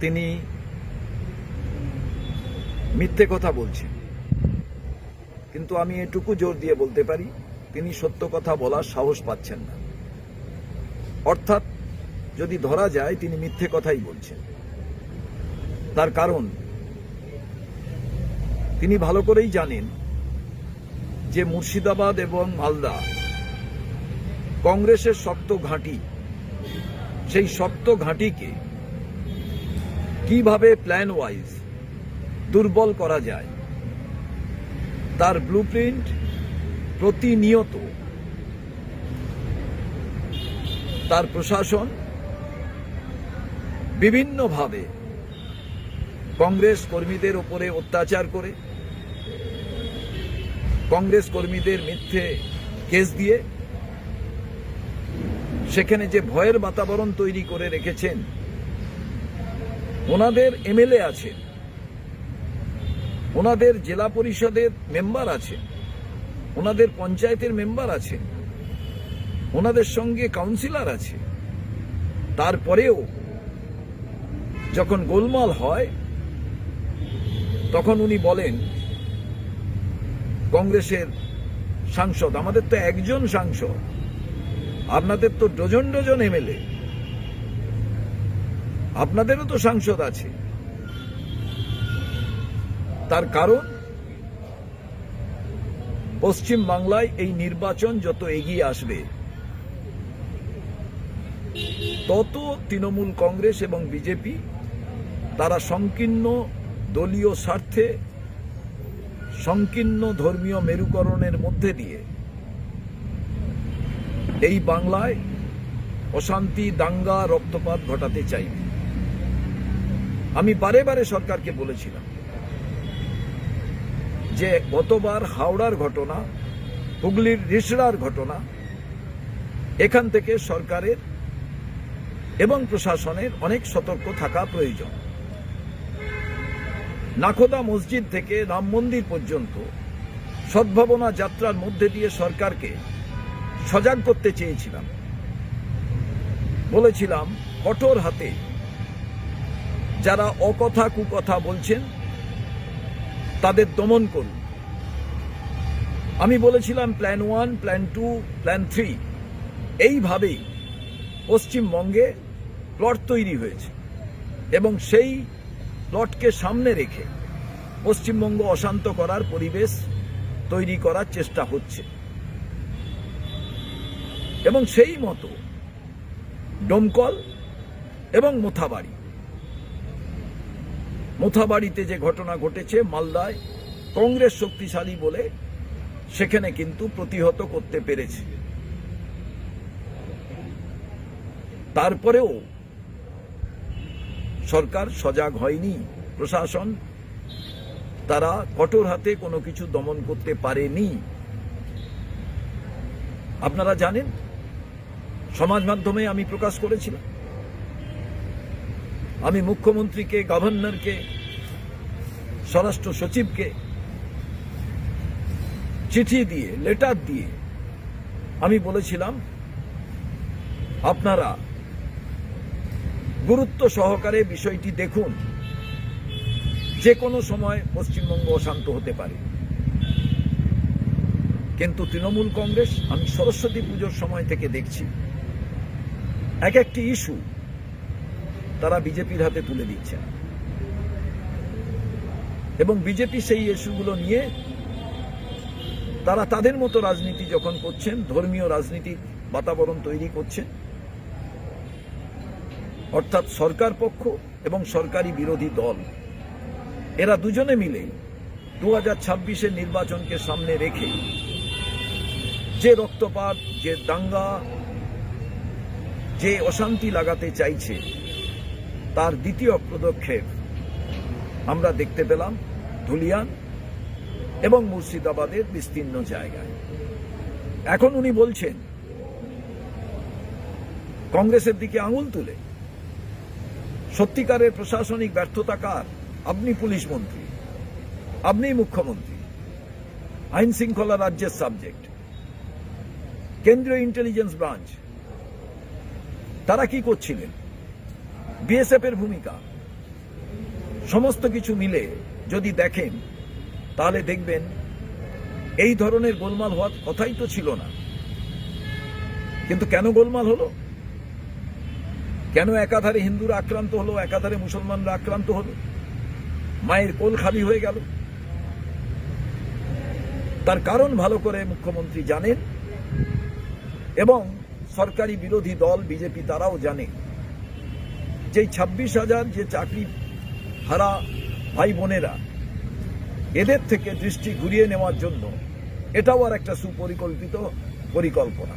তিনি মিথ্যে কথা বলছেন। কিন্তু আমি এটুকু জোর দিয়ে বলতে পারি, তিনি সত্য কথা বলার সাহস পাচ্ছেন না। অর্থাৎ যদি ধরা যায়, তিনি মিথ্যে কথাই বলছেন। তার কারণ, তিনি ভালো করেই জানেন যে মুর্শিদাবাদ এবং মালদা কংগ্রেসের শক্ত ঘাঁটি, সেই শক্ত ঘাঁটিকে কীভাবে প্ল্যান ওয়াইজ দুর্বল করা যায়? তার ব্লুপ্রিন্ট প্রতিনিয়ত তার প্রশাসন বিভিন্নভাবে কংগ্রেস কর্মীদের ওপরে অত্যাচার করে, কংগ্রেস কর্মীদের মিথ্যে কেস দিয়ে সেখানে যে ভয়ের বাতাবরণ তৈরি করে রেখেছেন ওনাদের এমএলএ আছেন ওনাদের জেলা পরিষদের মেম্বার আছেন ওনাদের পঞ্চায়েতের মেম্বার আছেন ওনাদের সঙ্গে কাউন্সিলর আছে। তারপরেও যখন গোলমাল হয়, তখন উনি বলেন, কংগ্রেসের সাংসদ, আমাদের তো একজন সাংসদ, আপনাদের তো ডজন ডজন এমএলএ। আপনাদেরও তো সাংসদ আছে। তার কারণ, পশ্চিম বাংলায় এই নির্বাচন যত এগিয়ে আসবে, তত তৃণমূল কংগ্রেস এবং বিজেপি তারা সংকীর্ণ দলীয় স্বার্থে, সংকীর্ণ ধর্মীয় মেরুকরণের মধ্যে দিয়ে এই বাংলায় অশান্তি, দাঙ্গা, রক্তপাত ঘটাতে চাইবে। আমি বারে বারে সরকারকে বলেছিলাম যে গতবার হাওড়ার ঘটনা, হুগলির রিসড়ার ঘটনা, এখান থেকে সরকারের এবং প্রশাসনের অনেক সতর্ক থাকা প্রয়োজন। নাখোদা মসজিদ থেকে রাম মন্দির পর্যন্ত সদ্ভাবনা যাত্রার মধ্যে দিয়ে সরকারকে সজাগ করতে চেয়েছিলাম। বলেছিলাম, কঠোর হাতে যারা অকথা কুকথা বলছেন, তাদের দমন করুন। আমি বলেছিলাম plan one plan two plan three এইভাবেই পশ্চিমবঙ্গে প্লট তৈরি হয়েছে এবং সেই প্লটকে সামনে রেখে পশ্চিমবঙ্গ অশান্ত করার পরিবেশ তৈরি করার চেষ্টা হচ্ছে। এবং সেই মতো ডোমকল এবং মোথাবাড়ি মোথাবাড়িতে যে ঘটনা ঘটেছে মালদায়, কংগ্রেস শক্তিশালী বলে সেখানে কিন্তু প্রতিহত করতে পেরেছে। তারপরেও সরকার সজাগ হয়নি, প্রশাসন তারা কঠোর হাতে কোনো কিছু দমন করতে পারেনি। আপনারা জানেন? সমাজ মাধ্যমে আমি প্রকাশ করেছিলাম। আমি মুখ্যমন্ত্রীকে, গভর্নরকে, স্বরাষ্ট্র সচিবকে চিঠি দিয়ে, লেটার দিয়ে আমি বলেছিলাম, আপনারা গুরুত্ব সহকারে বিষয়টি দেখুন। যে কোনো সময় পশ্চিমবঙ্গ অশান্ত হতে পারে। কিন্তু তৃণমূল কংগ্রেস, আমি সরস্বতী পুজোর সময় থেকে দেখছি, এক একটি ইস্যু তারা বিজেপির হাতে তুলে দিচ্ছেন। এবং বিজেপি সেই ইস্যুগুলো নিয়ে তারা তাদের মতো রাজনীতি যখন করছেন, ধর্মীয় রাজনীতির বাতাবরণ তৈরি করছেন, অর্থাৎ সরকার পক্ষ এবং সরকারি বিরোধী দল, এরা দুজনে মিলে দু হাজার ছাব্বিশের নির্বাচনকে সামনে রেখে যে রক্তপাত, যে দাঙ্গা, যে অশান্তি লাগাতে চাইছে তার দ্বিতীয় পদক্ষেপ আমরা দেখতে পেলাম ধুলিয়ান এবং মুর্শিদাবাদের বিস্তীর্ণ জায়গায়। এখন উনি বলছেন, কংগ্রেসের দিকে আঙুল তুলে, সত্যিকারের প্রশাসনিক ব্যর্থতা কার? আপনি পুলিশ মন্ত্রী আপনি মুখ্যমন্ত্রী, আইন শৃঙ্খলা রাজ্যের সাবজেক্ট, কেন্দ্রীয় ইন্টেলিজেন্স ব্রাঞ্চ তারা কি করছিলেন? বিএসএফ এর ভূমিকা। সমস্ত কিছু মিলে যদি দেখেন, তাহলে দেখবেন এই ধরনের গোলমাল হওয়ার কথাই তো ছিল না। কিন্তু কেন গোলমাল হলো? কেন একাধারে হিন্দুরা আক্রান্ত হলো, একাধারে মুসলমানরা আক্রান্ত হলো? মায়ের কোল খালি হয়ে গেল। তার কারণ ভালো করে মুখ্যমন্ত্রী জানেন এবং সরকারি বিরোধী দল, বিজেপি তারাও জানে। যে ছাব্বিশ হাজার যে চাকরি হারা ভাই বোনেরা, এদের থেকে দৃষ্টি ঘুরিয়ে নেওয়ার জন্য এটাও আর একটা সুপরিকল্পিত পরিকল্পনা।